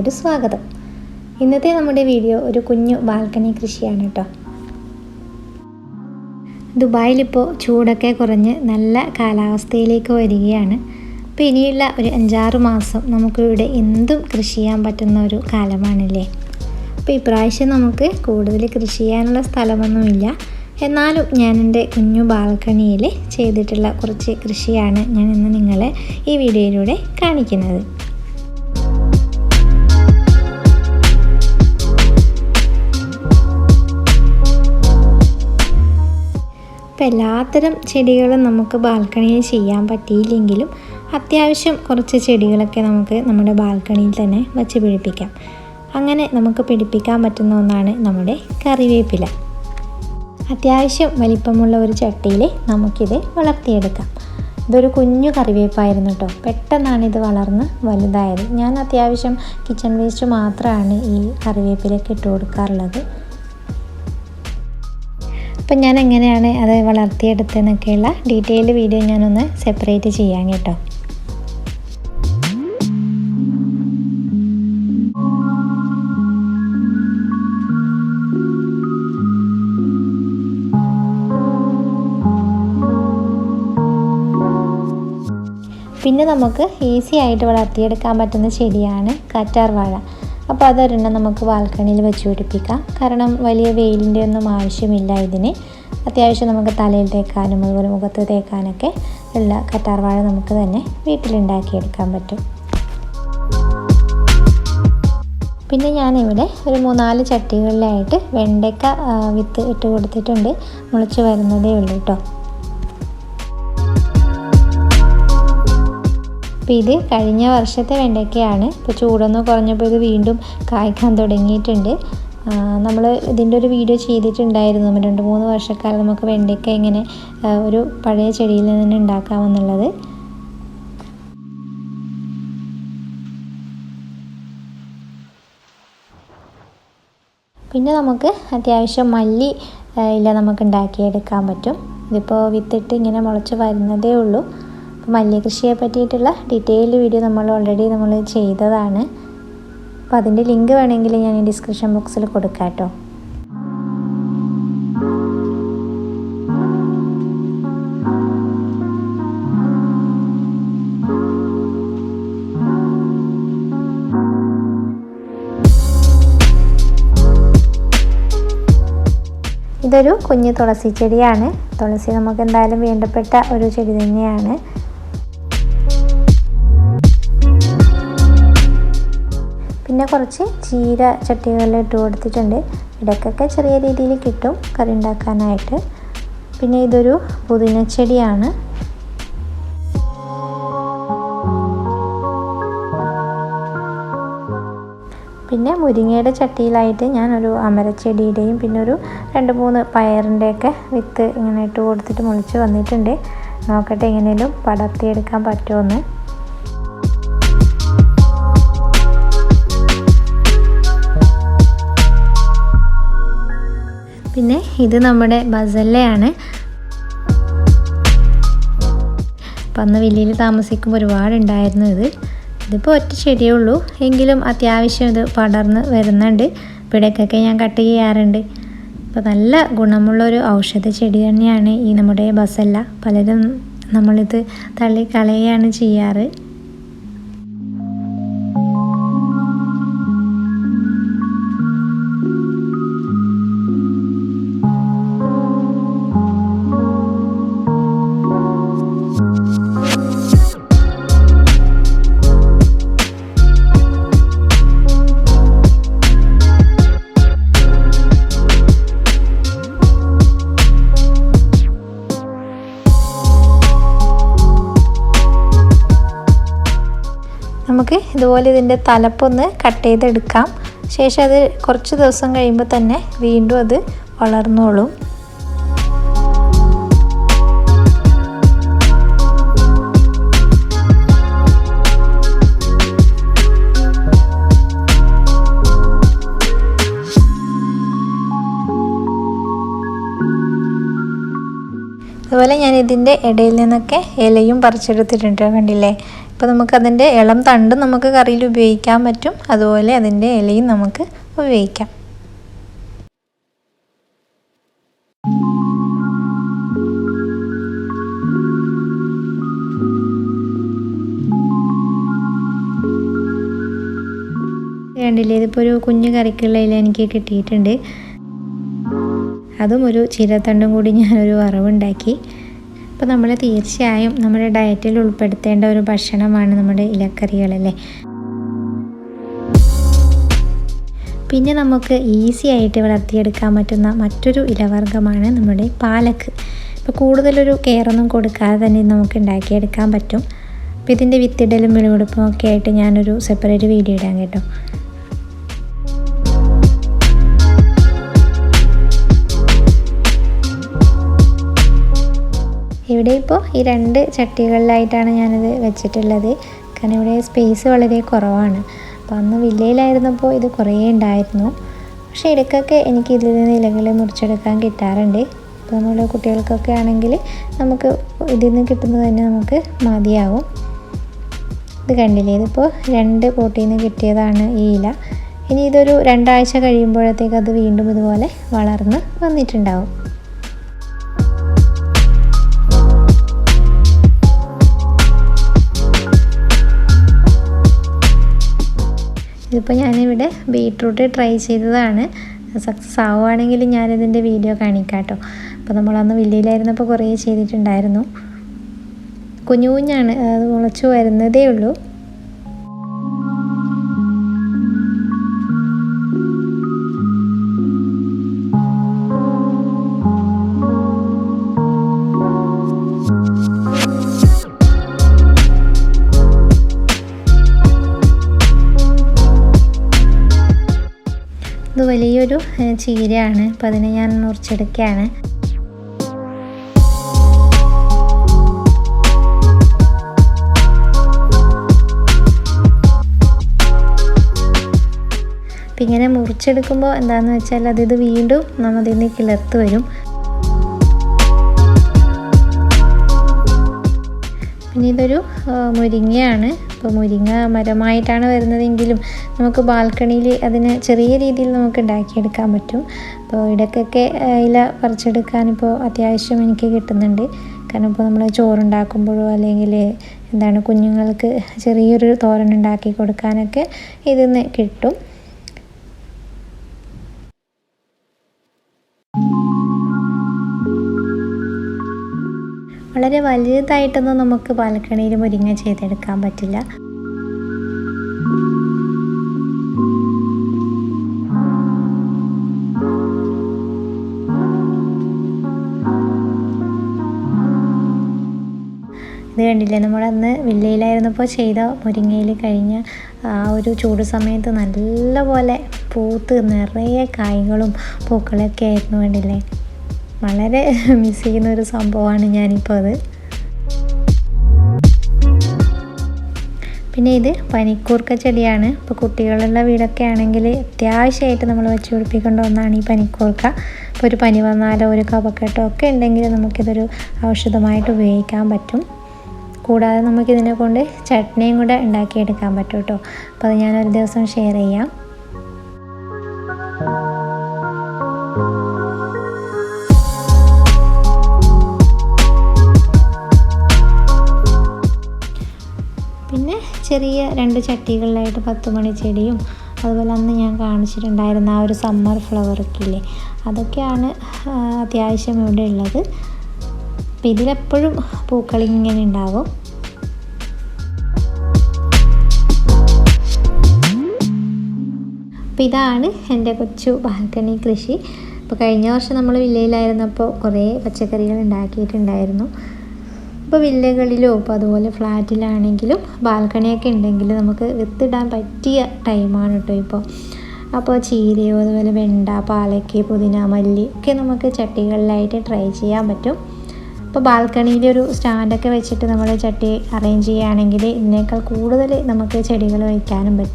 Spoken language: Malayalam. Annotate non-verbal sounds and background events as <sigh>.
ഒരു സ്വാഗതം. ഇന്നത്തെ നമ്മുടെ വീഡിയോ ഒരു കുഞ്ഞു ബാൽക്കണി കൃഷിയാണ് കേട്ടോ. ദുബായിലിപ്പോൾ ചൂടൊക്കെ കുറഞ്ഞ് നല്ല കാലാവസ്ഥയിലേക്ക് വരികയാണ്. അപ്പോൾ ഇനിയുള്ള ഒരു അഞ്ചാറ് മാസം നമുക്കിവിടെ എന്തും കൃഷി ചെയ്യാൻ പറ്റുന്ന ഒരു കാലമാണല്ലേ. അപ്പോൾ ഇപ്രാവശ്യം നമുക്ക് കൂടുതൽ കൃഷി ചെയ്യാനുള്ള സ്ഥലമൊന്നുമില്ല. എന്നാലും ഞാൻ എന്റെ കുഞ്ഞു ബാൽക്കണിയിൽ ചെയ്തിട്ടുള്ള കുറച്ച് കൃഷിയാണ് ഞാൻ ഇന്ന് നിങ്ങളെ ഈ വീഡിയോയിലൂടെ കാണിക്കുന്നത്. അപ്പോൾ എല്ലാത്തരം ചെടികളും നമുക്ക് ബാൽക്കണിയിൽ ചെയ്യാൻ പറ്റിയില്ലെങ്കിലും അത്യാവശ്യം കുറച്ച് ചെടികളൊക്കെ നമുക്ക് നമ്മുടെ ബാൽക്കണിയിൽ തന്നെ വച്ച് പിടിപ്പിക്കാം. അങ്ങനെ നമുക്ക് പിടിപ്പിക്കാൻ പറ്റുന്ന ഒന്നാണ് നമ്മുടെ കറിവേപ്പില. അത്യാവശ്യം വലിപ്പമുള്ള ഒരു ചട്ടിയിൽ നമുക്കിത് വളർത്തിയെടുക്കാം. ഇതൊരു കുഞ്ഞു കറിവേപ്പായിരുന്നു കേട്ടോ. പെട്ടെന്നാണ് ഇത് വളർന്ന് വലുതായത്. ഞാൻ അത്യാവശ്യം കിച്ചൺ വേസ്റ്റ് മാത്രമാണ് ഈ കറിവേപ്പിലേക്ക് ഇട്ട് കൊടുക്കാറുള്ളത്. അപ്പം ഞാൻ എങ്ങനെയാണ് അത് വളർത്തിയെടുത്തതെന്നൊക്കെയുള്ള ഡീറ്റെയിൽ വീഡിയോ ഞാനൊന്ന് സെപ്പറേറ്റ് ചെയ്യാം കേട്ടോ. പിന്നെ നമുക്ക് ഈസി ആയിട്ട് വളർത്തിയെടുക്കാൻ പറ്റുന്ന ചെടിയാണ് കറ്റാർ വാഴ അപ്പോൾ അതൊരെണ്ണം നമുക്ക് ബാൽക്കണിയിൽ വെച്ച് പിടിപ്പിക്കാം. കാരണം വലിയ വെയിലിന്റെ ഒന്നും ആവശ്യമില്ല ഇതിന്. അത്യാവശ്യം നമുക്ക് തലയിൽ തേക്കാനും അതുപോലെ മുഖത്ത് തേക്കാനൊക്കെ ഉള്ള കറ്റാർവാഴ നമുക്ക് തന്നെ വീട്ടിലുണ്ടാക്കിയെടുക്കാൻ പറ്റും. പിന്നെ ഞാനിവിടെ ഒരു മൂന്നാൽ ചട്ടികളിലായിട്ട് വെണ്ടയ്ക്ക വിത്ത് ഇട്ട് കൊടുത്തിട്ടുണ്ട്. മുളച്ച് വരുന്നതേ ഉള്ളൂ കേട്ടോ അപ്പോൾ ഇത് കഴിഞ്ഞ വർഷത്തെ വെണ്ടയ്ക്കയാണ്. ഇപ്പോൾ ചൂടൊന്ന് കുറഞ്ഞപ്പോൾ ഇത് വീണ്ടും കായ്ക്കാൻ തുടങ്ങിയിട്ടുണ്ട്. നമ്മൾ ഇതിന്റെ ഒരു വീഡിയോ ചെയ്തിട്ടുണ്ടായിരുന്നു. രണ്ട് മൂന്ന് വർഷക്കാലം നമുക്ക് വെണ്ടയ്ക്ക ഇങ്ങനെ ഒരു പഴയ ചെടിയിൽ നിന്ന് ഉണ്ടാക്കാമെന്നുള്ളത്. പിന്നെ നമുക്ക് അത്യാവശ്യം മല്ലി ഇല്ല നമുക്ക് ഉണ്ടാക്കിയെടുക്കാൻ പറ്റും. ഇതിപ്പോൾ വിത്തിട്ട് ഇങ്ങനെ മുളച്ച് വരുന്നതേ ഉള്ളൂ. മല്ലി കൃഷിയെ പറ്റിയിട്ടുള്ള ഡീറ്റെയിൽഡ് വീഡിയോ നമ്മൾ ഓൾറെഡി നമ്മൾ ചെയ്തതാണ്. അപ്പോൾ അതിന്റെ ലിങ്ക് വേണമെങ്കിൽ ഞാൻ ഡിസ്ക്രിപ്ഷൻ ബോക്സിൽ കൊടുക്കാം കേട്ടോ ഇതൊരു കുഞ്ഞു തുളസി ചെടിയാണ്. തുളസി നമുക്ക് എന്തായാലും വേണ്ടപ്പെട്ട ഒരു ചെടി തന്നെയാണ്. പിന്നെ കുറച്ച് ചീര ചട്ടികളിൽ ഇട്ട് കൊടുത്തിട്ടുണ്ട്. ഇടയ്ക്കൊക്കെ ചെറിയ രീതിയിൽ കിട്ടും കറി ഉണ്ടാക്കാനായിട്ട്. പിന്നെ ഇതൊരു പുതിന ചെടിയാണ്. പിന്നെ മുരിങ്ങയുടെ ചട്ടിയിലായിട്ട് ഞാൻ ഒരു അമരച്ചെടിയുടെയും പിന്നെ ഒരു രണ്ട് മൂന്ന് പയറിന്റെയൊക്കെ വിത്ത് ഇങ്ങനെ ഇട്ട് കൊടുത്തിട്ട് മുളിച്ച് വന്നിട്ടുണ്ട്. നോക്കട്ടെ എങ്ങനെയും പടർത്തിയെടുക്കാൻ പറ്റുമെന്ന് ഇത് നമ്മുടെ ബസല്ലയാണ്. അപ്പം അന്ന് വില്ലയിൽ താമസിക്കുമ്പോൾ ഒരുപാടുണ്ടായിരുന്നു ഇത്. ഇതിപ്പോൾ ഒറ്റ ചെടിയേ ഉള്ളൂ. എങ്കിലും അത്യാവശ്യം ഇത് പടർന്ന് വരുന്നുണ്ട്. പിടക്കൊക്കെ ഞാൻ കട്ട് ചെയ്യാറുണ്ട്. അപ്പോൾ നല്ല ഗുണമുള്ളൊരു ഔഷധ ചെടി തന്നെയാണ് ഈ നമ്മുടെ ബസല്ല. പലരും നമ്മളിത് തള്ളി കളയുകയാണ് ചെയ്യാറ്. നമുക്ക് ഇതുപോലെ ഇതിന്റെ തലപ്പൊന്ന് കട്ട് ചെയ്തെടുക്കാം. ശേഷം അത് കുറച്ച് ദിവസം കഴിയുമ്പോൾ തന്നെ വീണ്ടും അത് വളർന്നോളും. അതുപോലെ ഞാൻ ഇതിന്റെ ഇടയിൽ നിന്നൊക്കെ ഇലയും പറിച്ചെടുത്തിട്ടുണ്ട് കണ്ടില്ലേ? അപ്പോൾ നമുക്കതിന്റെ ഇളം തണ്ട് നമുക്ക് കറിയിൽ ഉപയോഗിക്കാൻ പറ്റും. അതുപോലെ അതിന്റെ ഇലയും നമുക്ക് ഉപയോഗിക്കാം. കണ്ടില്ലേ ഇതിപ്പോൾ ഒരു കുഞ്ഞു കറിക്കുള്ള ഇല എനിക്ക് കിട്ടിയിട്ടുണ്ട്. അതും ഒരു ചീരത്തണ്ടും കൂടി ഞാനൊരു വറവുണ്ടാക്കി. അപ്പോൾ നമ്മൾ തീർച്ചയായും നമ്മുടെ ഡയറ്റിൽ ഉൾപ്പെടുത്തേണ്ട ഒരു ഭക്ഷണമാണ് നമ്മുടെ ഇലക്കറികളല്ലേ പിന്നെ നമുക്ക് ഈസി ആയിട്ട് വളർത്തിയെടുക്കാൻ പറ്റുന്ന മറ്റൊരു ഇലവർഗമാണ് നമ്മുടെ പാലക്ക്. ഇപ്പോൾ കൂടുതലൊരു കെയറൊന്നും കൊടുക്കാതെ തന്നെ നമുക്ക് ഉണ്ടാക്കിയെടുക്കാൻ പറ്റും. അപ്പോൾ ഇതിന്റെ വിത്തിടലും വിളവെടുപ്പും ഒക്കെ ആയിട്ട് ഞാനൊരു സെപ്പറേറ്റ് വീഡിയോ ഇടാൻ കേട്ടോ. ഇവിടെ ഇപ്പോൾ ഈ രണ്ട് ചട്ടികളിലായിട്ടാണ് ഞാനിത് വെച്ചിട്ടുള്ളത്. കാരണം ഇവിടെ സ്പേസ് വളരെ കുറവാണ്. അപ്പോൾ അന്ന് വില്ലയിലായിരുന്നപ്പോൾ ഇത് കുറേ ഉണ്ടായിരുന്നു. പക്ഷേ ഇടയ്ക്കൊക്കെ എനിക്ക് ഇതിൽ നിന്ന് ഇലകൾ മുറിച്ചെടുക്കാൻ കിട്ടാറുണ്ട്. ഇപ്പോൾ നമ്മുടെ കുട്ടികൾക്കൊക്കെ ആണെങ്കിൽ നമുക്ക് ഇതിൽ നിന്ന് കിട്ടുന്നത് തന്നെ നമുക്ക് മതിയാവും. ഇത് കണ്ടില്ലേ? ഇതിപ്പോൾ രണ്ട് പോട്ടിൽ നിന്ന് കിട്ടിയതാണ് ഈ ഇല. ഇനി ഇതൊരു രണ്ടാഴ്ച കഴിയുമ്പോഴത്തേക്ക് അത് വീണ്ടും ഇതുപോലെ വളർന്ന് വന്നിട്ടുണ്ടാവും. ഇതിപ്പോൾ ഞാനിവിടെ ബീട്രൂട്ട് ട്രൈ ചെയ്തതാണ്. സക്സസ് ആവുകയാണെങ്കിൽ ഞാനിതിന്റെ വീഡിയോ കാണിക്കാം കേട്ടോ അപ്പോൾ നമ്മളന്ന് വില്ലയിലായിരുന്നപ്പോൾ കുറേ ചെയ്തിട്ടുണ്ടായിരുന്നു. കുഞ്ഞു കുഞ്ഞാണ് അത് മുളച്ചു വരുന്നതേ ഉള്ളൂ. ഇത് വലിയൊരു ചീരയാണ്. അപ്പോൾ അതിനെ ഞാൻ മുറിച്ചെടുക്കുകയാണ്. അപ്പം ഇങ്ങനെ മുറിച്ചെടുക്കുമ്പോൾ എന്താണെന്ന് വെച്ചാൽ അതിത് വീണ്ടും നമ്മതിൽ നിന്ന് കിളർത്ത് വരും. പിന്നെ ഇതൊരു മുരിങ്ങയാണ്. ഇപ്പോൾ മുരിങ്ങ മരമായിട്ടാണ് വരുന്നതെങ്കിലും നമുക്ക് ബാൽക്കണിയിൽ അതിന് ചെറിയ രീതിയിൽ നമുക്ക് ഉണ്ടാക്കിയെടുക്കാൻ പറ്റും. അപ്പോൾ ഇടയ്ക്കൊക്കെ ഇല പറിച്ചെടുക്കാൻ ഇപ്പോൾ അത്യാവശ്യം എനിക്ക് കിട്ടുന്നുണ്ട്. കാരണം ഇപ്പോൾ നമ്മൾ ചോറുണ്ടാക്കുമ്പോഴോ അല്ലെങ്കിൽ എന്താണ് കുഞ്ഞുങ്ങൾക്ക് ചെറിയൊരു തോരൻ ഉണ്ടാക്കി കൊടുക്കാനൊക്കെ ഇതിൽ നിന്ന് കിട്ടും. വളരെ വലുതായിട്ടൊന്നും നമുക്ക് ബാൽക്കണിയിൽ മുരിങ്ങ ചെയ്തെടുക്കാൻ പറ്റില്ല. ഇത് കണ്ടില്ലേ? നമ്മളന്ന് വില്ലയിലായിരുന്നപ്പോൾ ചെയ്ത മുരിങ്ങയിൽ കഴിഞ്ഞ ആ ഒരു ചൂട് സമയത്ത് നല്ലപോലെ പൂത്ത് നിറയെ കായ്കളും പൂക്കളൊക്കെ ആയിരുന്നു കണ്ടില്ലേ? വളരെ <laughs> മിസ് ചെയ്യുന്ന ഒരു സംഭവമാണ് ഞാനിപ്പോൾ അത്. പിന്നെ ഇത് പനിക്കൂർക്ക ചെടിയാണ്. ഇപ്പോൾ കുട്ടികളുള്ള വീടൊക്കെ ആണെങ്കിൽ അത്യാവശ്യമായിട്ട് നമ്മൾ വെച്ച് പിടിപ്പിക്കേണ്ട ഒന്നാണ് ഈ പനിക്കൂർക്ക. ഇപ്പോൾ ഒരു പനി വന്നാലോ ഒരു കപക്കെട്ടോ ഒക്കെ ഉണ്ടെങ്കിൽ നമുക്കിതൊരു ഔഷധമായിട്ട് ഉപയോഗിക്കാൻ പറ്റും. കൂടാതെ നമുക്കിതിനെ കൊണ്ട് ചട്നിയും കൂടെ ഉണ്ടാക്കിയെടുക്കാൻ പറ്റും കേട്ടോ. അപ്പോൾ അത് ഞാനൊരു ദിവസം ഷെയർ ചെയ്യാം. ചെറിയ രണ്ട് ചട്ടികളിലായിട്ട് പത്ത് മണി ചെടിയും അതുപോലെ അന്ന് ഞാൻ കാണിച്ചിട്ടുണ്ടായിരുന്ന ആ ഒരു സമ്മർ ഫ്ലവറൊക്കെ ഇല്ലേ അതൊക്കെയാണ് അത്യാവശ്യം ഇവിടെ ഉള്ളത്. അപ്പം ഇതിലെപ്പോഴും പൂക്കളിങ്ങനെ ഉണ്ടാവും. അപ്പം ഇതാണ് എന്റെ കൊച്ചു ബാൽക്കണി കൃഷി. അപ്പോൾ കഴിഞ്ഞ വർഷം നമ്മൾ വില്ലയിലായിരുന്നപ്പോൾ കുറേ പച്ചക്കറികൾ ഉണ്ടാക്കിയിട്ടുണ്ടായിരുന്നു. ഇപ്പോൾ വില്ലകളിലോ ഇപ്പോൾ അതുപോലെ ഫ്ലാറ്റിലാണെങ്കിലും ബാൽക്കണിയൊക്കെ ഉണ്ടെങ്കിൽ നമുക്ക് വിത്തിടാൻ പറ്റിയ ടൈമാണ് കേട്ടോ ഇപ്പോൾ അപ്പോൾ ചീരയോ അതുപോലെ വെണ്ട പാലയ്ക്ക് പുതിന മല്ലി ഒക്കെ നമുക്ക് ചട്ടികളിലായിട്ട് ട്രൈ ചെയ്യാൻ പറ്റും. ഇപ്പോൾ ബാൽക്കണിയിൽ ഒരു സ്റ്റാൻഡൊക്കെ വെച്ചിട്ട് നമ്മൾ ചട്ടി അറേഞ്ച് ചെയ്യുകയാണെങ്കിൽ ഇതിനേക്കാൾ കൂടുതൽ നമുക്ക് ചെടികൾ വയ്ക്കാനും പറ്റും.